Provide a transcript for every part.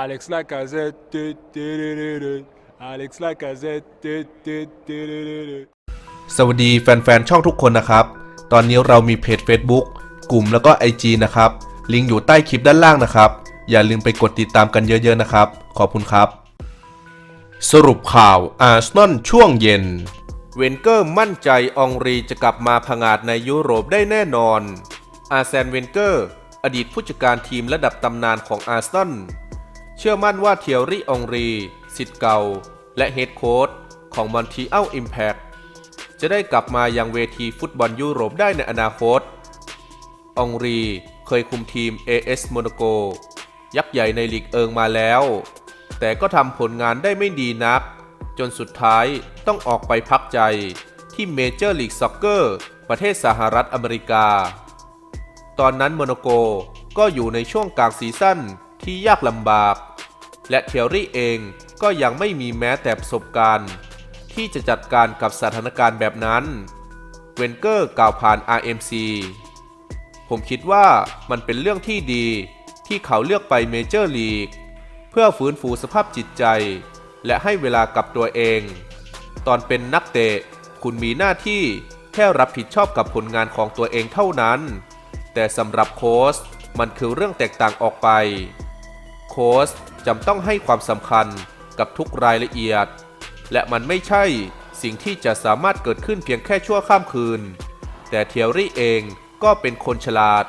Alex Lacazette. Alex Lacazette. สวัสดีแฟนๆ ช่องทุกคนนะครับ ตอนนี้เรามีเพจ Facebook กลุ่มแล้วก็ IG นะครับ ลิงก์อยู่ใต้คลิปด้านล่างนะครับ อย่าลืมไปกดติดตามกันเยอะๆนะครับ ขอบคุณครับ สรุปข่าวอาร์เซนอลช่วงเย็น เวนเกอร์มั่นใจองรีจะกลับมาผงาดในยุโรปได้แน่นอน อาร์แซนเวนเกอร์ อดีตผู้จัดการทีมระดับตำนานของอาร์เซนอล ชื่อมั่นว่าเทียรี่ องรี สิทธิ์เก่า และเฮดโค้ชของมอนทีเอลอิมแพคจะได้กลับมายังเวทีฟุตบอลยุโรปได้ในอนาคต องรีเคยคุมทีม AS โมนาโก ยักษ์ใหญ่ในลีกเอิงมาแล้ว แต่ก็ทำผลงานได้ไม่ดีนัก จนสุดท้ายต้องออกไปพักใจที่เมเจอร์ลีกซ็อกเกอร์ประเทศสหรัฐอเมริกา ตอนนั้นโมนาโกก็อยู่ในช่วงกลางซีซั่นที่ยากลำบาก และเทียรี่เองก็ยังไม่มีแม้แต่ประสบการณ์ ที่จะจัดการกับสถานการณ์แบบนั้น เวนเกอร์กล่าวผ่าน RMC ผมคิดว่ามันเป็นเรื่องที่ดีที่เขาเลือกไปเมเจอร์ลีก เพื่อฟื้นฟูสภาพจิตใจ และให้เวลากับตัวเอง ตอนเป็นนักเตะ คุณมีหน้าที่แค่รับผิดชอบกับผลงานของตัวเองเท่านั้น แต่สำหรับโค้ชมันคือเรื่องแตกต่างออกไป โค้ช จำต้องให้ความสำคัญกับทุกรายละเอียด และมันไม่ใช่สิ่งที่จะสามารถเกิดขึ้นเพียงแค่ชั่วข้ามคืน แต่เทียรี่เองก็เป็นคนฉลาด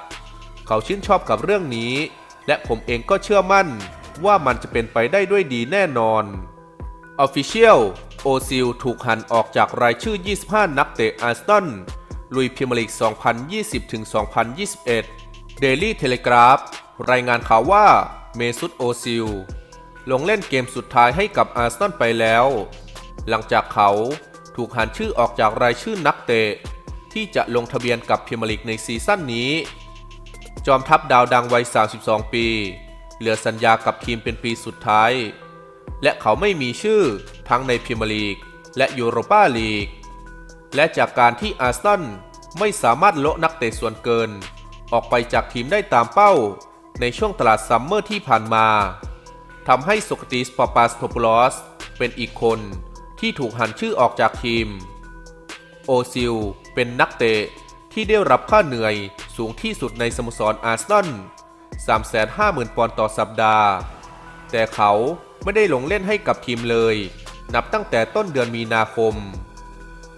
เขาชื่นชอบกับเรื่องนี้ และผมเองก็เชื่อมั่นว่ามันจะเป็นไปได้ด้วยดีแน่นอน Official โอซิลถูกหันออกจากรายชื่อ 25 นักเตะอาร์เซนอลลุยพรีเมียร์ลีก2020-2021 Daily Telegraph รายงานข่าวว่า เมซุตโอซิล ลงเล่นเกมสุดท้ายให้กับอาร์เซนอลไปแล้ว หลังจากเขาถูกหันชื่อออกจากรายชื่อนักเตะ ที่จะลงทะเบียนกับพรีเมียร์ลีกในซีซั่นนี้ จอมทัพดาวดังวัย 32 ปี เหลือสัญญากับทีมเป็นปีสุดท้าย และเขาไม่มีชื่อทั้งในพรีเมียร์ลีกและยูโรปาลีก และจากการที่อาร์เซนอลไม่สามารถโละนักเตะส่วนเกิน ออกไปจากทีมได้ตามเป้า ในช่วงตลาดซัมเมอร์ที่ผ่านมาทำให้โซกติสปาปาสโทปูลอสเป็นอีกคนที่ถูกหันชื่อออกจากทีม โอซิลเป็นนักเตะที่ได้รับค่าเหนื่อยสูงที่สุดในสโมสรอาร์เซนอล350,000 ปอนด์ต่อสัปดาห์ แต่เขาไม่ได้ลงเล่นให้กับทีมเลย นับตั้งแต่ต้นเดือนมีนาคม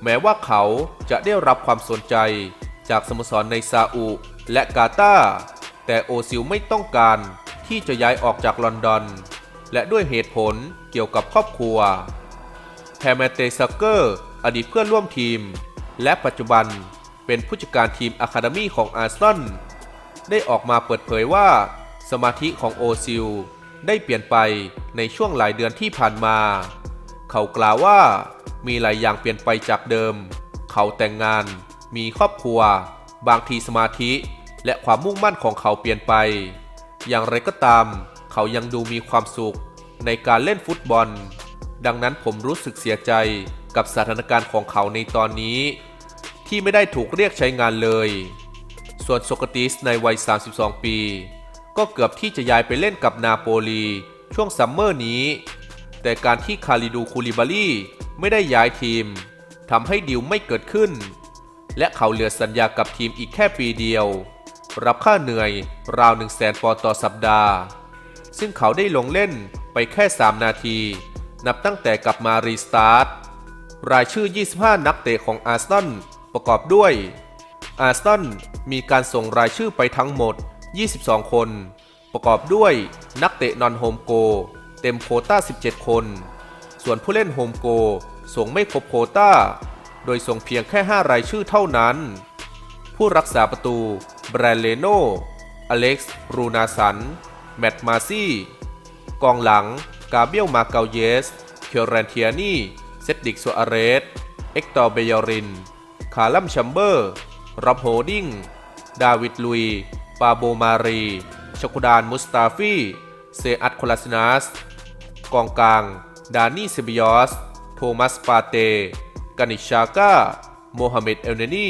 แม้ว่าเขาจะได้รับความสนใจจากสโมสรในซาอุและกาตาร์ แต่โอซิลไม่ต้องการที่จะย้ายออกจากลอนดอน และด้วยเหตุผลเกี่ยวกับครอบครัวแฮมเมเตซักเกอร์ อดีตเพื่อนร่วมทีม และปัจจุบันเป็นผู้จัดการทีมอะคาเดมีของอาร์เซนอลได้ออกมาเปิดเผยว่าสมาธิของโอซิลได้เปลี่ยนไปในช่วงหลายเดือนที่ผ่านมา เขากล่าวว่ามีหลายอย่างเปลี่ยนไปจากเดิม เขาแต่งงาน มีครอบครัว บางทีสมาธิ และความมุ่งมั่นของเขาเปลี่ยนไป อย่างไรก็ตาม เขายังดูมีความสุขในการเล่นฟุตบอล ดังนั้นผมรู้สึกเสียใจกับสถานการณ์ของเขาในตอนนี้ ที่ไม่ได้ถูกเรียกใช้งานเลย ส่วนโซกติสในวัย 32 ปี ก็เกือบที่จะย้ายไปเล่นกับนาโปลีช่วงซัมเมอร์นี้ แต่การที่คาริดูคูลิบาลีไม่ได้ย้ายทีมทำให้ดิวไม่เกิดขึ้น และเขาเหลือสัญญากับทีมอีกแค่ปีเดียว รับค่าเหนื่อย ราว 1 0 0 0 0แสนปอนด์ต่อสัปดาห์ ซึ่งเขาได้ลงเล่นไปแค่ 3 นาที นับตั้งแต่กลับมารีสตาร์ท รายชื่อ 25 นักเตะของอาร์ซนอลประกอบด้วย อาร์ซนอลมีการส่งรายชื่อไปทั้งหมด 22 คน ประกอบด้วยนักเตะนอนโฮมโก เต็มโคต้า 17 คน ส่วนผู้เล่นโฮมโกส่งไม่ครบโคต้า โดยส่งเพียงแค่ 5 รายชื่อเท่านั้น ผู้รักษาประตู แบรนเลโนอเล็กซ์ รูนาสัน แมตมาซี่ กองหลัง กาเบียล มาเกาเยส เคียวแรนเทียนีเซดดิกโซอาเรส เอ็กตอร์เบยอริน คาลัมชัมเบอร์ รับโฮดิงดาวิดลุย ปาโบมารี ชกุดาน มุสตาฟี เซอัตโคลาสนาส กองกลาง ดานี่เซบิยอส โทมัส ปาเต กานิชาก้า โมฮัมเหม็ด เอลเนนี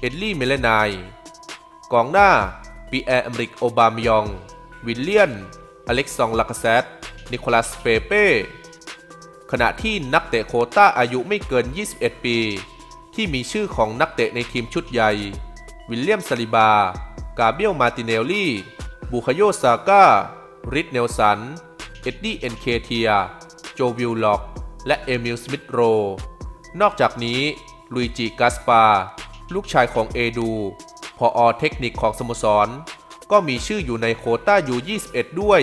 เอ็ดลี่ เมเลนาย กองหน้าปีแอร์อเมริกโอบามยอง วิลเลียน อเล็กซองลากาเซตนิโคลัสเปเป้ ขณะที่นักเตะโคต้าอายุไม่เกิน 21 ปี ที่มีชื่อของนักเตะในทีมชุดใหญ่ วิลเลียมซาลิบา กาเบียลมาติเนลลี่ บูคาโยซาก้า ริดเนลสัน เอ็ดดี้เอ็นเคเทีย โจวิลล็อก และเอมิลสมิธโร นอกจากนี้ลุยจิกาสปา ลูกชายของเอดู พออเทคนิคของสโมสร ก็มีชื่ออยู่ในโคต้ายู21 ด้วย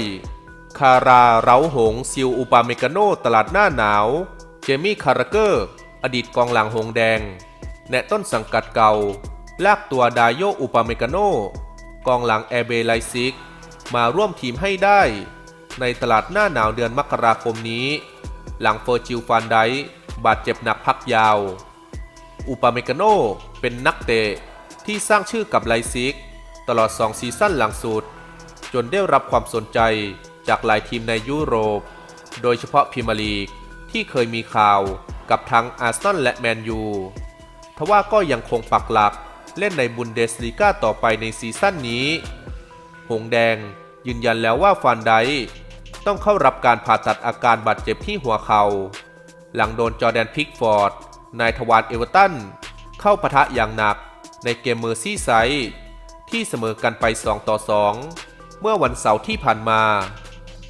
คาราเราหงซิลอุปาเมกาโนตลาดหน้าหนาว เจมี่คาราเกอร์ อดีตกองหลังหงแดง แนะต้นสังกัดเก่า ลากตัวดายโยอุปาเมกาโนกองหลังแอร์เบไลซิก มาร่วมทีมให้ได้ ในตลาดหน้าหนาวเดือนมกราคมนี้ หลังเฟอร์จิลฟานไดบาดเจ็บหนักพักยาว อุปาเมกาโนเป็นนักเตะ ที่สร้างชื่อกับไลซิก ตลอด 2 ซีซั่นหลังสุด จนได้รับความสนใจจากหลายทีมในยุโรป โดยเฉพาะพรีเมียร์ลีกที่เคยมีข่าวกับทั้งอาร์เซนอลและแมนยูทว่าก็ยังคงปักหลักเล่นในบุนเดสลีกาต่อไปในซีซั่นนี้ หงแดงยืนยันแล้วว่าฟานไดต้องเข้ารับการผ่าตัดอาการบาดเจ็บที่หัวเขา่า หลังโดนจอแดนพิกฟอร์ด นายทวารเอเวอร์ตัน เข้าปะทะอย่างหนัก ในเกมเมอร์ซี่ไซด์ที่เสมอกันไป 2 ต่อ 2 เมื่อวันเสาร์ที่ผ่านมา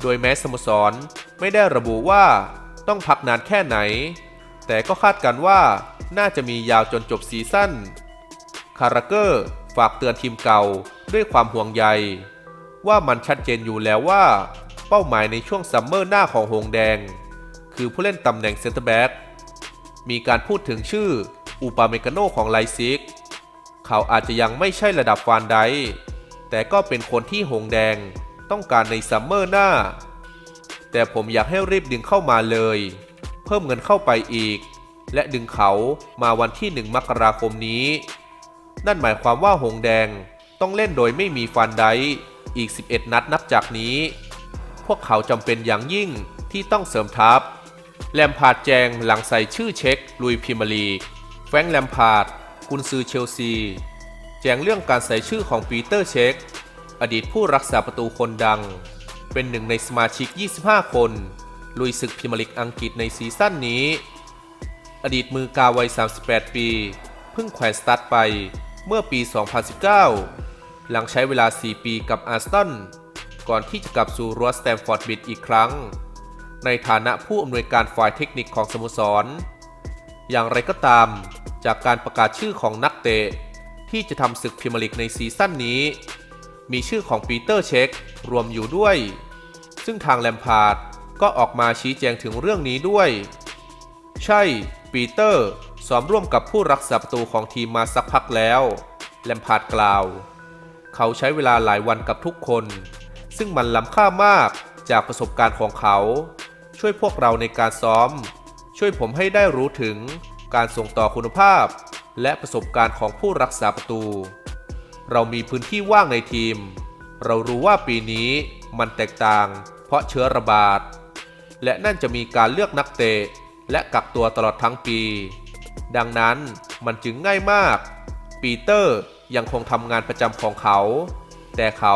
โดยแม้สโมสรไม่ได้ระบุว่าต้องพักนานแค่ไหน แต่ก็คาดกันว่าน่าจะมียาวจนจบซีซั่น คาราเกอร์ฝากเตือนทีมเก่าด้วยความห่วงใย ว่ามันชัดเจนอยู่แล้วว่า เป้าหมายในช่วงซัมเมอร์หน้าของหงแดง คือผู้เล่นตำแหน่งเซนเตอร์แบ็กมีการพูดถึงชื่ออุปาเมกาโนของไลซิก เขาอาจจะยังไม่ใช่ระดับฟานไดแต่ก็เป็นคนที่หงแดงต้องการในซัมเมอร์หน้า แต่ผมอยากให้รีบดึงเข้ามาเลย เพิ่มเงินเข้าไปอีก และดึงเขามาวันที่ 1 มกราคมนี้ นั่นหมายความว่าหงแดงต้องเล่นโดยไม่มีฟันไดอีก 11 นัดนับจากนี้ พวกเขาจำเป็นอย่างยิ่งที่ต้องเสริมทัพ แลมพาดแจงหลังใส่ชื่อเช็คลุยพรีเมียร์ลีแฟงแลมพาด กุนซือเชลซี แจงเรื่องการใส่ชื่อของปีเตอร์เช็คอดีตผู้รักษาประตูคนดัง เป็นหนึ่งในสมาชิก 25 คน ลุยศึกพรีเมียร์ลีกอังกฤษในซีซั่นนี้ อดีตมือกาวัย 38 ปี เพิ่งแขวนสตัดไปเมื่อปี 2019 หลังใช้เวลา 4 ปีกับอาร์เซนก่อนที่จะกลับสู่รั้วสแตมฟอร์ดบิดอีกครั้ง ในฐานะผู้อำนวยการฝ่ายเทคนิคของสโมสร อย่างไรก็ตาม จากการประกาศชื่อของนักเตะ ที่จะทำศึกพรีเมียร์ลีกในซีซั่นนี้ มีชื่อของปีเตอร์เช็ครวมอยู่ด้วย ซึ่งทางแลมพาร์ดก็ออกมาชี้แจงถึงเรื่องนี้ด้วย ใช่ ปีเตอร์ซ้อมร่วมกับผู้รักษาประตูของทีมมาสักพักแล้วแลมพาร์ดกล่าว เขาใช้เวลาหลายวันกับทุกคน ซึ่งมันล้ำค่ามากจากประสบการณ์ของเขา ช่วยพวกเราในการซ้อม ช่วยผมให้ได้รู้ถึง การส่งต่อคุณภาพ และประสบการณ์ของผู้รักษาประตู เรามีพื้นที่ว่างในทีม เรารู้ว่าปีนี้มันแตกต่าง เพราะเชื้อระบาด และนั่นจะมีการเลือกนักเตะ และกักตัวตลอดทั้งปี ดังนั้นมันจึงง่ายมาก ปีเตอร์ยังคงทำงานประจำของเขา แต่เขา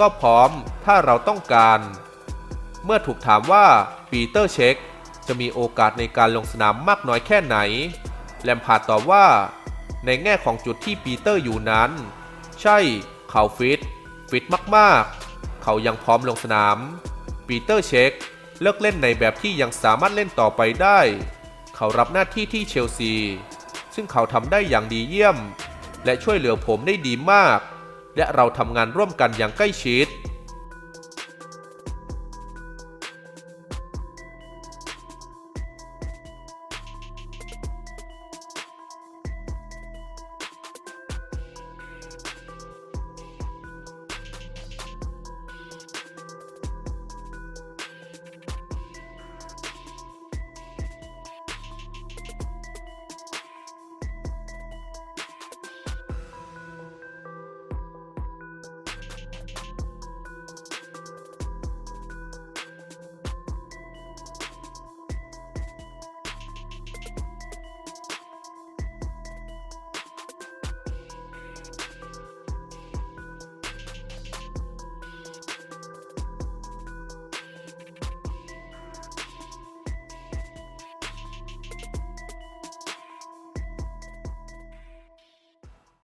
ก็พร้อมถ้าเราต้องการ เมื่อถูกถามว่าปีเตอร์เช็ค จะมีโอกาสในการลงสนามมากน้อยแค่ไหน แลมพาร์ดตอบว่า ในแง่ของจุดที่ปีเตอร์อยู่นั้น ใช่เขาฟิต ฟิตมากๆ เขายังพร้อมลงสนาม ปีเตอร์เช็ค เลิกเล่นในแบบที่ยังสามารถเล่นต่อไปได้ เขารับหน้าที่ที่เชลซี ซึ่งเขาทำได้อย่างดีเยี่ยม และช่วยเหลือผมได้ดีมาก และเราทำงานร่วมกันอย่างใกล้ชิด